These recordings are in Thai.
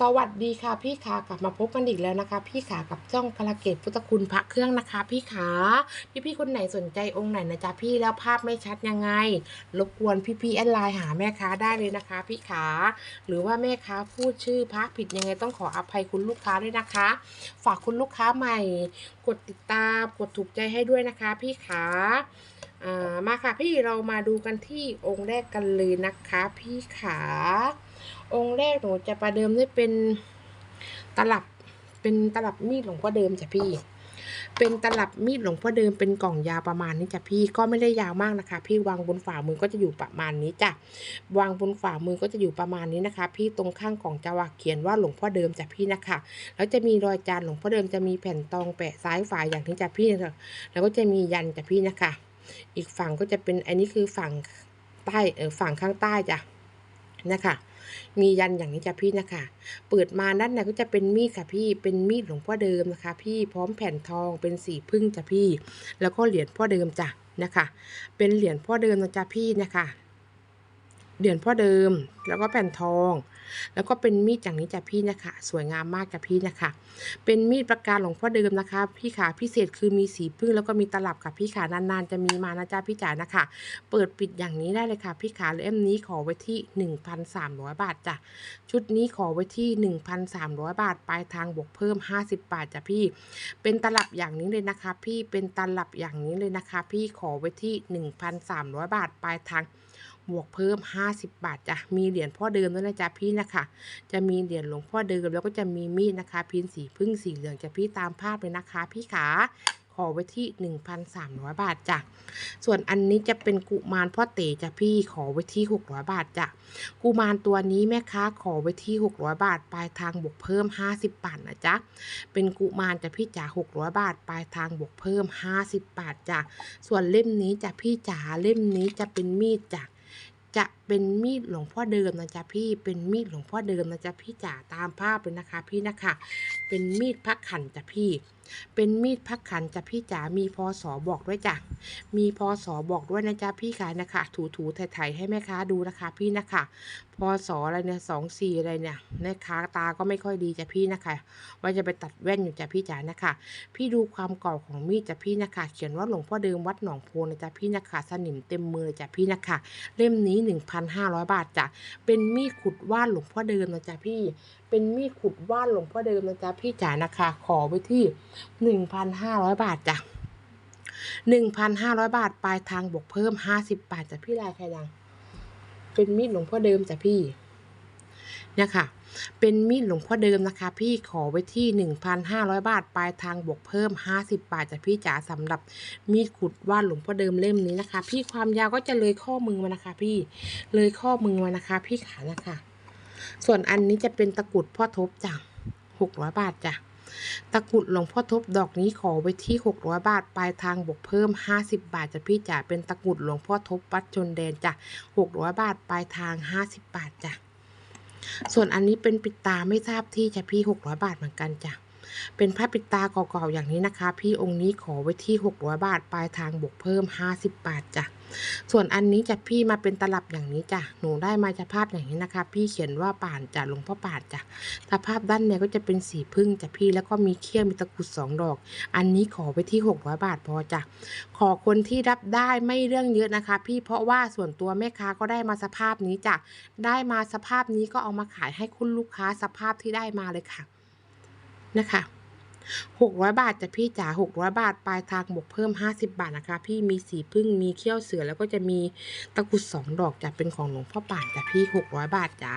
สวัสดีค่ะพี่ขากลับมาพบกันอีกแล้วนะคะ พี่ขากับจ้องพระเกตพุทธคุณพระเครื่องนะคะ พี่ขาพี่พี่ๆคนไหนสนใจองค์ไหนนะจ๊ะพี่แล้วภาพไม่ชัดยังไงรบกวนพี่พี่ๆแอดไลน์หาแม่ค้าได้เลยนะคะ พี่ขาหรือว่าแม่ค้าพูดชื่อพระผิดยังไงต้องขออภัยคุณลูกค้าด้วยนะคะ ฝากคุณลูกค้าใหม่ กดติดตามกดถูกใจให้ด้วยนะคะ พี่ขาอ่ามาค่ะพี่เรามาดูกันที่องค์แรกกันเลยนะคะ พี่ขา องค์แรกหนูจะประเดิมด้วยเป็นตลับเป็นตลับมีดหลวงพ่อเดิมจ้ะพี่ เป็นตลับมีดหลวงพ่อเดิมเป็นกล่องยาวประมาณนี้จ้ะพี่ก็ไม่ได้ยาวมากนะคะ พี่วางบนฝ่ามือก็จะอยู่ประมาณนี้จ้ะวางบนฝ่ามือก็จะอยู่ประมาณนี้นะคะ พี่ตรงข้างกล่องจะวาเขียนว่าหลวงพ่อเดิมจ้ะพี่นะคะ แล้วจะมีรอยจานหลวงพ่อเดิมจะมีแผ่นตองแปะซ้ายฝ่ายอย่างที่จ้ะพี่นะคะแล้วก็จะมียันจ้ะพี่นะคะ อีกฝั่งก็จะเป็นอันนี้คือฝั่งใต้เออฝั่งข้างใต้จ้ะนะคะ มียันอย่างนี้จ้ะพี่นะคะ เปิดมาด้านในก็จะเป็นมีดค่ะพี่ เป็นมีดหลวงพ่อเดิมนะคะ พี่พร้อมแผ่นทองเป็นสีพึ่งจ้ะพี่ แล้วก็เหรียญพ่อเดิมจ้ะนะคะ เป็นเหรียญพ่อเดิมนะจ้ะพี่นะคะ เหรียญพ่อเดิม แล้วก็แผ่นทอง แล้วก็เป็นมีดอย่างนี้จ้ะพี่นะคะ สวยงามมากจ้ะพี่นะคะ เป็นมีดประการหลวงพ่อเดิมนะคะ พี่ขาพิเศษคือมีสีพึ่งแล้วก็มีตลับค่ะพี่ขานานๆจะมีมานะจ๊ะพี่จ๋านะคะ เปิดปิดอย่างนี้ได้เลยค่ะพี่ขาเล่มนี้ขอไว้ที่ 1,300 บาทจ้ะชุดนี้ขอไว้ที่ 1,300 บาทปลายทางบวกเพิ่ม 50 บาทจ้ะพี่ เป็นตลับอย่างนี้เลยนะคะ พี่เป็นตลับอย่างนี้เลยนะคะ พี่ขอไว้ที่ 1,300 บาทปลายทาง บวกเพิ่ม 50 บาทจ้ะมีเหรียญพ่อเดิมด้วยนะจ๊ะพี่นะคะ จะมีเหรียญหลวงพ่อเดิมแล้วก็จะมีมีดนะคะ พินสีพึ่งสีเหลืองจะพี่ตามภาพเลยนะคะ พี่ขาขอไว้ที่ 1,300 บาทจ้ะ ส่วนอันนี้จะเป็นกุมารพ่อเต๋จ้ะพี่ขอไว้ที่ 600 บาทจ้ะ กุมารตัวนี้แม่ค้าขอไว้ที่ 600 บาท ปลายทางบวกเพิ่ม 50 บาทนะจ๊ะ เป็นกุมารจ้ะพี่จ๋า600 บาท ปลายทางบวกเพิ่ม 50 บาทจ้ะ ส่วนเล่มนี้จ้ะพี่จ๋าเล่มนี้จะเป็นมีดจ้ะ จะเป็นมีดหลวงพ่อเดิมนะจ๊ะพี่ เป็นมีดหลวงพ่อเดิมนะจ๊ะพี่จ๋าตามภาพเลยนะคะ พี่นะคะ เป็นมีดพักขันจ้ะพี่เป็นมีดพักขันจ้ะพี่จ๋า มีพศบอกด้วยจ้ะ มีพศบอกด้วยนะจ๊ะพี่ขายนะคะ ถูถูๆไถๆให้แม่ค้าดูนะคะ พี่นะคะพศอะไรเนี่ยสองสี่อะไรเนี่ยแม่ค้าตาก็ไม่ค่อยดีจ้ะพี่นะคะ ว่าจะไปตัดแว่นอยู่จ้ะพี่จ๋านะคะ พี่ดูความเก่าของมีดจ้ะพี่นะคะ เขียนว่าหลวงพ่อเดิมวัดหนองโพนะจ๊ะพี่นะคะ สนิมเต็มมือจ้ะพี่นะคะ เล่มนี้ 1,500 บาทจ้ะ เป็นมีดขุดว่านหลวงพ่อเดิมนะจ๊ะพี่ เป็นมีดขุดว่านหลวงพ่อเดิมนะจ๊ะพี่จ๋านะคะ ขอไว้ที่1,500บาทจ้ะ1,500บาท ปลายทางบวกเพิ่ม50บาทจ้ะพี่ลายใครดัง เป็นมีดหลวงพ่อเดิมจ้ะพี่ เนี่ยค่ะ เป็นมีดหลวงพ่อเดิมนะคะ พี่ขอไว้ที่1,500บาท ปลายทางบวกเพิ่ม50บบาทจ้ะพี่จ๋าสำหรับมีดขุดว่านหลวงพ่อเดิมเล่มนี้นะคะ พี่ความยาวก็จะเลยข้อมือมานะคะ พี่ เลยข้อมือมานะคะ พี่ขานะคะ ส่วนอันนี้จะเป็นตะกรุดพ่อทบจ้ะ600บาทจ้ะ ตะกุดหลวงพ่อทบดอกนี้ขอไว้ที่ 600 บาท ปลายทางบวกเพิ่ม 50 บาทจ้ะพี่จ๋า เป็นตะกุดหลวงพ่อทบวัดชนแดนจ้ะ 600 บาท ปลายทาง 50 บาทจ้ะ ส่วนอันนี้เป็นปิดตาไม่ทราบที่จ้ะพี่ 600 บาทเหมือนกันจ้ะ เป็นผ้าปิดตาเก่าๆอย่างนี้นะคะ พี่องค์นี้ขอไว้ที่600บาทปลายทางบวกเพิ่ม 50 บาทจ้ะส่วนอันนี้จะพี่มาเป็นตลับอย่างนี้จ้ะหนูได้มาจะภาพอย่างนี้นะคะ พี่เขียนว่าป่านจ้ะหลวงพ่อป่านจ้ะสภาพด้านในก็จะเป็นสีพึ่งจ้ะพี่แล้วก็มีเขี้ยวมีตะกุดสองดอก อันนี้ขอไปที่ 600 บาทพอจ้ะขอคนที่รับได้ไม่เรื่องเยอะนะคะ พี่เพราะว่าส่วนตัวแม่ค้าก็ได้มาสภาพนี้จ้ะได้มาสภาพนี้ก็เอามาขายให้คุณลูกค้าสภาพที่ได้มาเลยค่ะ นะคะ600 บาทจะพี่จ๋า600 บาท ปลายทางบวกเพิ่ม 50 บาทนะคะ พี่มีสีพึ่งมีเขี้ยวเสือแล้วก็จะมีตะกุดสองดอกจะเป็นของหลวงพ่อป่านจ้ะพี่ 600 บาทจ้า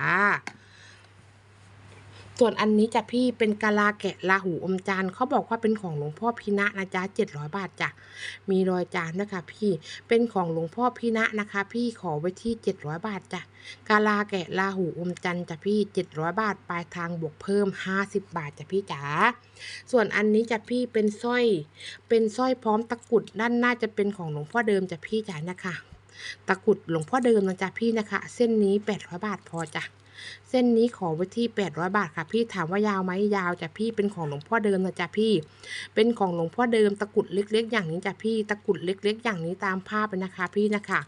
ส่วนอันนี้จ้ะพี่เป็นกะลาแกะลาหูอมจานเขาบอกว่าเป็นของหลวงพ่อพีนะนะจ๊ะ700บาทจ้ะมีรอยจานนะคะพี่เป็นของหลวงพ่อพีนะนะคะ พี่ขอไว้ที่700บาทจ้ะกาลาแกะลาหูอมจันจ้ะพี่700บาทปลายทางบวกเพิ่ม50บบาทจ้ะพี่จ๋าส่วนอันนี้จ้ะพี่เป็นสร้อย เป็นสร้อยพร้อมตะกุดด้านหน้าจะเป็นของหลวงพ่อเดิมจ้ะพี่จ๋านะคะตะกุดหลวงพ่อเดิมนะจ๊ะพี่นะคะ เส้นนี้800บาทพอจ้ะ เส้นนี้ขอไว้ที่ 800 บาทค่ะ พี่ถามว่ายาวไหมยาวจ้ะพี่เป็นของหลวงพ่อเดิมนะจ้ะพี่ เป็นของหลวงพ่อเดิมตะกุดเล็ก ๆ อย่างนี้จ้ะพี่ตะกุดเล็ก ๆ อย่างนี้ตามภาพเลยนะคะ พี่นะคะ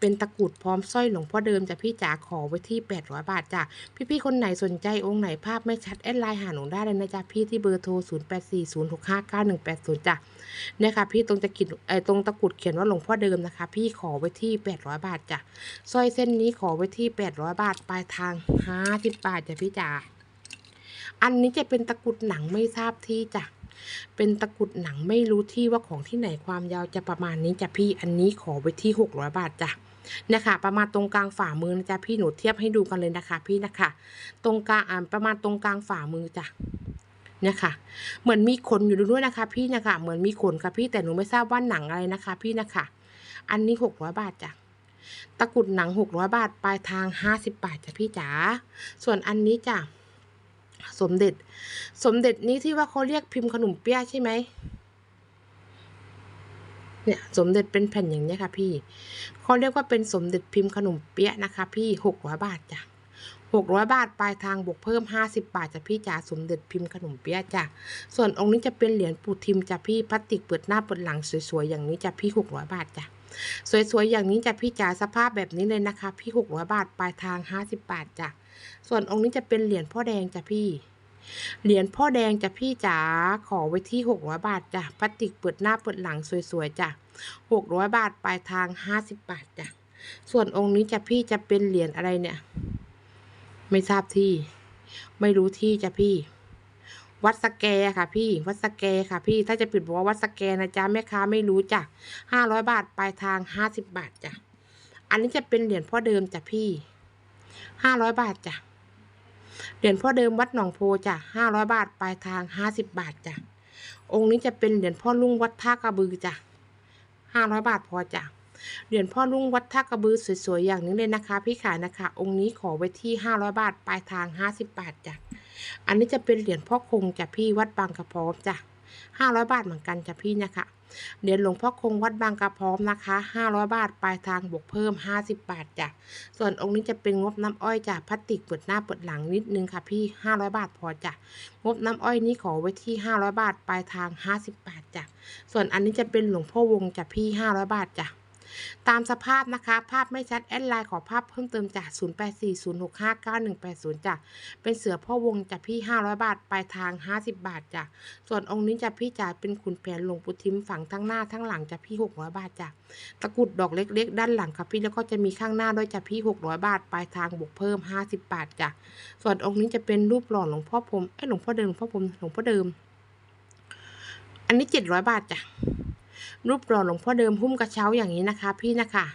เป็นตะกรุดพร้อมสร้อยหลวงพ่อเดิมจ้ะพี่จ๋าขอไว้ที่ 800 บาทจ้ะพี่ๆคนไหนสนใจองค์ไหนภาพไม่ชัดแอดไลน์หาหนูได้เลยนะจ๊ะพี่ที่เบอร์โทร 0840659180 จ้ะเนี่ยค่ะพี่ตรงตะกิดเอ่อตรงตะกรุดเขียนว่าหลวงพ่อเดิมนะคะ พี่ขอไว้ที่ 800 บาทจ้ะสร้อยเส้นนี้ขอไว้ที่ 800 บาทปลายทาง 50 บาทจ้ะพี่จ๋าอันนี้จะเป็นตะกรุดหนังไม่ทราบที่จ้ะ เป็นตะกุดหนังไม่รู้ที่ว่าของที่ไหนความยาวจะประมาณนี้จ้ะพี่ อันนี้ขอไว้ที่ 600 บาทจ้ะเนี่ยค่ะประมาณตรงกลางฝ่ามือนะจ๊ะพี่หนูเทียบให้ดูกันเลยนะคะ พี่นะคะ ตรงกลางอ่าประมาณตรงกลางฝ่ามือจ้ะเนี่ยค่ะ เหมือนมีขนอยู่ด้วยนะคะ พี่นะคะ เหมือนมีขนค่ะพี่แต่หนูไม่ทราบว่าหนังอะไรนะคะ พี่นะคะ อันนี้600บาทจ้ะตะกุดหนัง600บาทปลายทาง50บาทจ้ะพี่จ๋าส่วนอันนี้จ้ะ สมเด็จ สมเด็จนี้ที่ว่าเขาเรียกพิมพ์ขนมเปี๊ยะใช่ไหมเนี่ยสมเด็จเป็นแผ่นอย่างนี้ค่ะพี่เขาเรียกว่าเป็นสมเด็จพิมพ์ขนมเปี๊ยะนะคะ พี่หกร้อยบาทจ้ะหกร้อยบาทปลายทางบวกเพิ่มห้าสิบบาทจ้ะพี่จ๋าสมเด็จพิมพ์ขนมเปี๊ยะจ้ะส่วนองค์นี้จะเป็นเหรียญปูทิมจ้ะพี่พลาสติกเปิดหน้าเปิดหลังสวยๆอย่างนี้จ้ะพี่หกร้อยบาทจ้ะสวยๆอย่างนี้จ้ะพี่จ๋าสภาพแบบนี้เลยนะคะ พี่หกร้อยบาทปลายทางห้าสิบบาทจ้ะ ส่วนองค์นี้จะเป็นเหรียญพ่อแดงจ้ะพี่ เหรียญพ่อแดงจ้ะพี่จ๋าขอไว้ที่600บาทจ้ะพลาสติกเปิดหน้าเปิดหลังสวยๆจ้ะ600บาทปลายทาง50บบาทจ้ะส่วนองค์นี้จ้ะพี่จะเป็นเหรียญอะไรเนี่ย ไม่ทราบที่ ไม่รู้ที่จ้ะพี่ วัดสแกค่ะพี่ วัดสแกค่ะพี่ ถ้าจะปิดบอกว่าวัดสแกนะจ๊ะแม่ค้าไม่รู้จ้ะ500บาทปลายทาง50บาทจ้ะอันนี้จะเป็นเหรียญพ่อเดิมจ้ะพี่ 500บาทจ้ะเหรียญพ่อเดิมวัดหนองโพจ้ะห้าร้อยบาทปลายทางห้าสิบบาทจ้ะองค์นี้จะเป็นเหรียญพ่อลุงวัดท่ากระบือจ้ะห้าร้อยบาทพอจ้ะเหรียญพ่อลุงวัดท่ากระบือสวยๆอย่างนี้เลยนะคะ พี่ขายนะคะ องค์นี้ขอไว้ที่ห้าร้อยบาทปลายทางห้าสิบบาทจ้ะอันนี้จะเป็นเหรียญพ่อคงจ้ะพี่วัดบางกระพร้อมจ้ะ ห้าร้อยบาทเหมือนกันจ้ะพี่นะคะเหรียญหลวงพ่อคงวัดบางกระพร้อมนะคะห้าร้อยบาทปลายทางบวกเพิ่มห้าสิบบาทจ้ะ ส่วนองค์นี้จะเป็นงบน้ำอ้อยจ้ะพลาสติกเปิดหน้าเปิดหลังนิดนึงค่ะพี่ห้าร้อยบาทพอจ้ะ งบน้ำอ้อยนี้ขอไว้ที่ห้าร้อยบาทปลายทางห้าสิบบาทจ้ะ ส่วนอันนี้จะเป็นหลวงพ่อวงจ้ะพี่ห้าร้อยบาทจ้ะ ตามสภาพนะคะ ภาพไม่ชัด แอดไลน์ขอภาพเพิ่มเติมจาก 0840659180จ้ะเป็นเสือพ่อวงจ้ะพี่ 500 บาทปลายทาง 50 บาทจ้ะส่วนองค์นี้จะพี่จ่ายเป็นขุนแผนหลวงปู่ทิมฝังทั้งหน้าทั้งหลังจ้ะพี่ 600 บาทจ้ะตะกุดดอกเล็ก ๆ ด้านหลังค่ะพี่แล้วก็จะมีข้างหน้าด้วยจ้ะพี่ 600 บาทปลายทางบวกเพิ่ม 50 บาทจ้ะส่วนองค์นี้จะเป็นรูปหล่อหลวงพ่อพรมเอ้หลวงพ่อเดิมหลวงพ่อพรมหลวงพ่อเดิม อันนี้ 700 บาทจ้ะ รูปหล่อหลวงพ่อเดิมหุ้มกระเช้าอย่างนี้นะคะ พี่นะคะ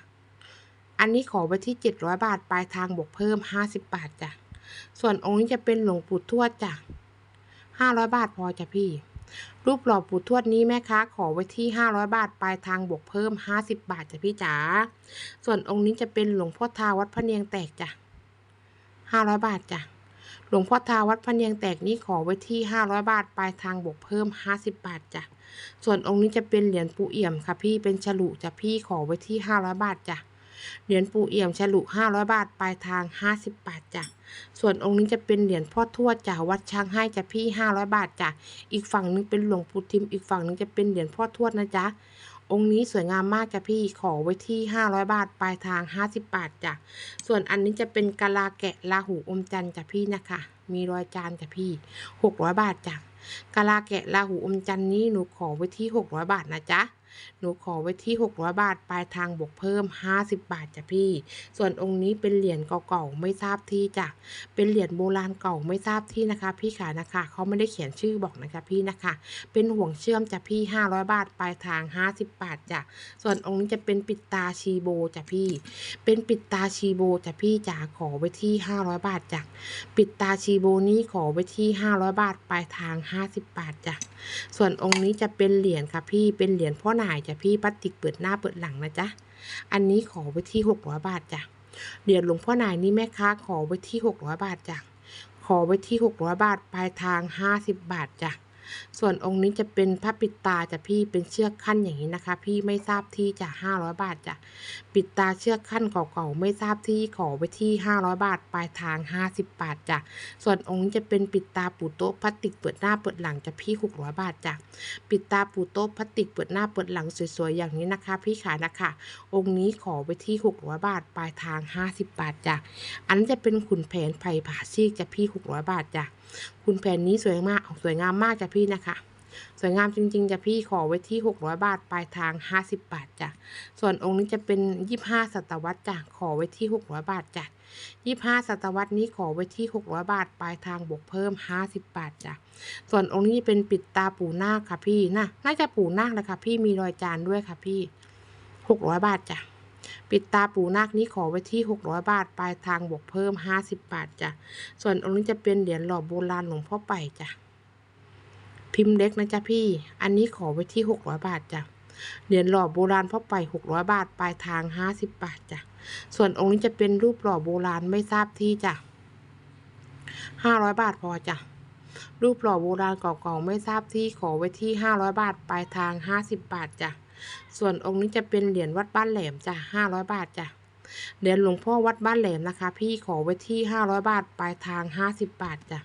อันนี้ขอไว้ที่ 700 บาท ปลายทางบวกเพิ่ม 50 บาทจ้ะ ส่วนองค์นี้จะเป็นหลวงปู่ทวดจ้ะ 500 บาทพอจ้ะพี่ รูปหล่อปู่ทวดนี้แม่ค้าขอไว้ที่ 500 บาท ปลายทางบวกเพิ่ม 50 บาทจ้ะพี่จ๋า ส่วนองค์นี้จะเป็นหลวงพ่อทาวัดพระเนียงแตกจ้ะ 500 บาทจ้ะหลวงพ่อทาวัดพระเนียงแตกนี้ขอไว้ที่ 500 บาท ปลายทางบวกเพิ่ม 50 บาทจ้ะ ส่วนองค์นี้จะเป็นเหรียญปูเอี่ยมค่ะพี่เป็นฉลุจ้ะพี่ขอไว้ที่500บาทจ้ะเหรียญปูเอี่ยมฉลุ500บาทปลายทาง50บบาทจ้ะส่วนองค์นี้จะเป็นเหรียญพ่อทวดจากวัดช้างให้จ้ะพี่500บาทจ้ะอีกฝั่งหนึงเป็นหลวงปู่ทิม อีกฝั่งหนึงจะเป็นเหรียญพ่อทวดนะจ๊ะองค์นี้สวยงามมากจ้ะพี่ขอไว้ที่ 500 บาท ปลายทาง 50 บาทจ้ะ ส่วนอันนี้จะเป็นกะลาแกะลาหูอมจันจ้ะพี่นะคะ มีรอยจานจ้ะพี่ 600 บาทจ้ะ กะลาแกะลาหูอมจันนี้หนูขอไว้ที่ 600 บาทนะจ๊ะ หนูขอไว้ที่ 600 บาท ปลายทางบวกเพิ่ม 50 บาทจ้ะพี่ ส่วนองค์นี้เป็นเหรียญเก่าๆ ไม่ทราบที่จ้ะ เป็นเหรียญโบราณเก่าไม่ทราบที่นะคะ พี่ขานะคะ เขาไม่ได้เขียนชื่อบอกนะคะพี่นะคะ เป็นห่วงเชื่อมจ้ะพี่ 500 บาท ปลายทาง 50 บาทจ้ะ ส่วนองค์นี้จะเป็นปิดตาชีโบจ้ะพี่ เป็นปิดตาชีโบจ้ะพี่จ๋า ขอไว้ที่ 500 บาทจ้ะ ปิดตาชีโบนี้ขอไว้ที่ 500 บาท ปลายทาง 50 บาทจ้ะ ส่วนองค์นี้จะเป็นเหรียญค่ะพี่ เป็นเหรียญพ่อหน่ายจ้ะพี่พลาสติกเปิดหน้าเปิดหลังนะจ๊ะ อันนี้ขอไว้ที่600บาทจ้ะเหรียญหลวงพ่อหน่ายนี่แม่ค้าขอไว้ที่600บาทจ้ะ ขอไว้ที่600บาทปลายทาง50บาทจ้ะ ส่วนองค์นี้จะเป็นพระปิดตาจะพี่เป็นเชือกขั้นอย่างนี้นะคะ พี่ไม่ทราบที่จะ500บาทจ้ะปิดตาเชือกขั้นเก่าๆไม่ทราบที่ขอไว้ที่500บาทปลายทาง50บาทจ้ะส่วนองค์นี้จะเป็นปิดตาปูโต๊ะพลาสติกเปิดหน้าเปิดหลังจะพี่600บาทจ้ะปิดตาปูโต๊ะพลาสติกเปิดหน้าเปิดหลังสวยๆอย่างนี้นะคะ พี่ขานะคะ องค์นี้ขอไว้ที่600บาทปลายทาง50บาทจ้ะอันนี้จะเป็นขุนแผนไผ่ผาซีกจะพี่600บาทจ้ะ คุณแผนนี้สวยมากสวยงามมากจ้ะพี่นะคะ สวยงามจริงๆจ้ะพี่ขอไว้ที่ 600 บาทปลายทาง 50 บาทจ้ะส่วนองค์นี้จะเป็น 25 ศตวรรษจ้ะขอไว้ที่ 600 บาทจ้ะ25 ศตวรรษนี้ขอไว้ที่ 600 บาทปลายทางบวกเพิ่ม 50 บาทจ้ะส่วนองค์นี้เป็นปิดตาปู่นาคค่ะพี่น่ะน่าจะปู่นาคเลยค่ะพี่มีรอยจานด้วยค่ะพี่ 600 บาทจ้ะ ปิดตาปูนาคนี้ขอไว้ที่ 600 บาท ปลายทางบวกเพิ่ม 50 บาทจ้ะ ส่วนองค์นี้จะเป็นเหรียญหล่อโบราณหลวงพ่อไปจ้ะ พิมพ์เล็กนะจ๊ะพี่ อันนี้ขอไว้ที่ 600 บาทจ้ะ เหรียญหล่อโบราณพ่อไป 600 บาท ปลายทาง 50 บาทจ้ะ ส่วนองค์นี้จะเป็นรูปหล่อโบราณไม่ทราบที่จ้ะ 500 บาทพอจ้ะรูปหล่อโบราณเก่าๆไม่ทราบที่ขอไว้ที่ 500 บาท ปลายทาง 50 บาทจ้ะ ส่วนองค์นี้จะเป็นเหรียญวัดบ้านแหลมจ้ะ500บาทจ้ะเหรียญหลวงพ่อวัดบ้านแหลมนะคะ พี่ขอไว้ที่500บาทปลายทาง50บบาทจ้ะ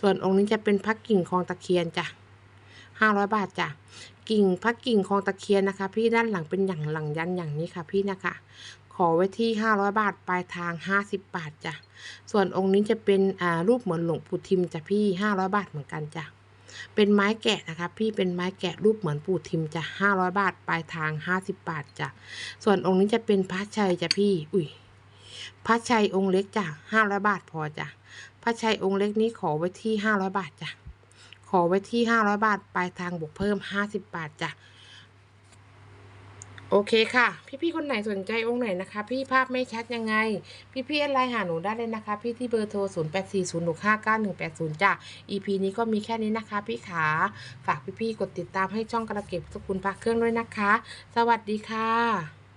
ส่วนองค์นี้จะเป็นพระกิ่งคลองตะเคียนจ้ะ500บาทจ้ะกิ่งพระกิ่งคลองตะเคียนนะคะ พี่ด้านหลังเป็นอย่างหลังยันอย่างนี้ค่ะพี่นะคะขอไว้ที่ 500 บาท ปลายทาง 50 บาทจ้ะ ส่วนองค์นี้จะเป็นอ่ารูปเหมือนหลวงปู่ทิมจ้ะพี่ 500 บาทเหมือนกันจ้ะ เป็นไม้แกะนะคะพี่เป็นไม้แกะรูปเหมือนปู่ทิมจ้ะ500 บาท ปลายทาง 50 บาทจ้ะ ส่วนองค์นี้จะเป็นพระชัยจ้ะพี่ อุ้ยพระชัยองค์เล็กจ้ะ500 บาทพอจ้ะ พระชัยองค์เล็กนี้ขอไว้ที่ 500 บาทจ้ะ ขอไว้ที่ 500 บาท ปลายทางบวกเพิ่ม 50 บาทจ้ะ โอเคค่ะ พี่ๆคนไหนสนใจองค์ไหนนะคะ พี่ภาพไม่ชัดยังไง พี่ๆแอดไลน์หาหนูได้เลยนะคะ พี่ที่เบอร์โทร 0 8 4 0 6 5 9 1 8 0จ้ะ EP นี้ก็มีแค่นี้นะคะ พี่ขาฝากพี่ๆกดติดตามให้ช่องกระเก็บสกุลพักเครื่องด้วยนะคะ สวัสดีค่ะ